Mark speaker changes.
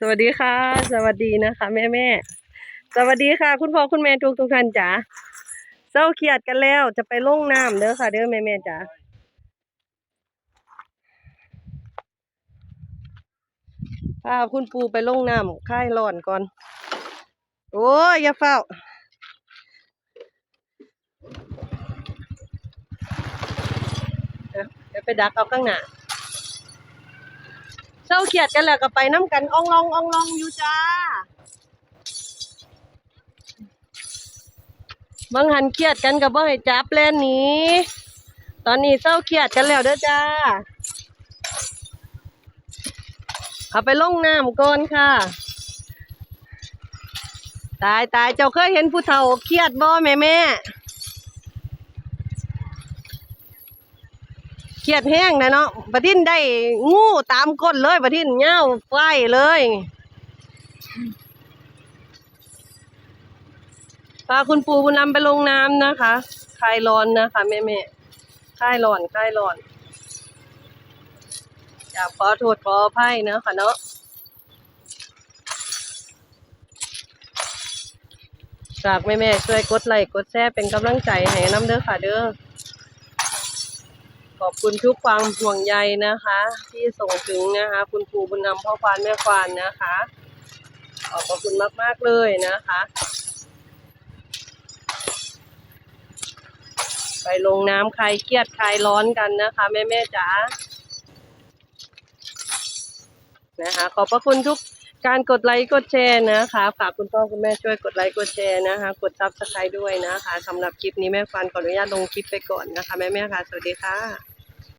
Speaker 1: สวัสดีค่ะ สวัสดีนะคะแม่แม่สวัสดีค่ะ คุณพ่อคุณแม่ทุกทุกท่านจ๋าเศร้าเครียดกันแล้วจะไปลงน้ำเด้อค่ะ เด้อแม่แม่จ๋าพาคุณปูไปลงน้ำค่ายร้อนก่อน โอ้ยอย่าเฝ้าเดี๋ยวไปดักเอาข้างหน้า เศร้าเครียดกันแล้วก็ไปน้ำกันอ่องลองอ่องลองอยู่จ้าบางหันเครียดกันกับบ่ให้จับแล่นหนี้ ตอนนี้เศร้าเครียดกันแล้วเด้อจ้าเอาไปลงน้ำก่อนค่ะ ตายตายเจ้าเคยเห็นผู้เฒ่าเครียดบ่แม่แม่ เครียดแห้งนะเนาะประทินได้งูตามก้นเลยประทินเงาไฟเลยพาคุณปู่บุญนำไปลงน้ำนะคะคลายร้อนนะคะแม่แม่คลายร้อนคลายร้อนอยากขอโทษขออภัยนะคะเนาะฝากแม่แม่ช่วยกดไลค์กดแชร์เป็นกำลังใจให้น้ำเด้อค่ะเด้อ ขอบคุณทุกความห่วงใยนะคะ ที่ส่งถึงนะคะ คุณครูบุญนำพ่อควานแม่ควานนะคะ ขอบคุณมาก ๆ เลยนะคะ ไปลงน้ำคลายเครียดคลายร้อนกันนะคะ แม่แม่ๆจ๋านะคะ ขอบพระคุณทุก การกดไลค์กดแชร์นะคะฝากคุณพ่อคุณแม่ช่วยกดไลค์กดแชร์นะคะ กดซับสไครต์ด้วยนะคะสำหรับคลิปนี้แม่ฟันขออนุญาตลงคลิปไปก่อนนะคะ แม่แม่ค่ะ สวัสดีค่ะ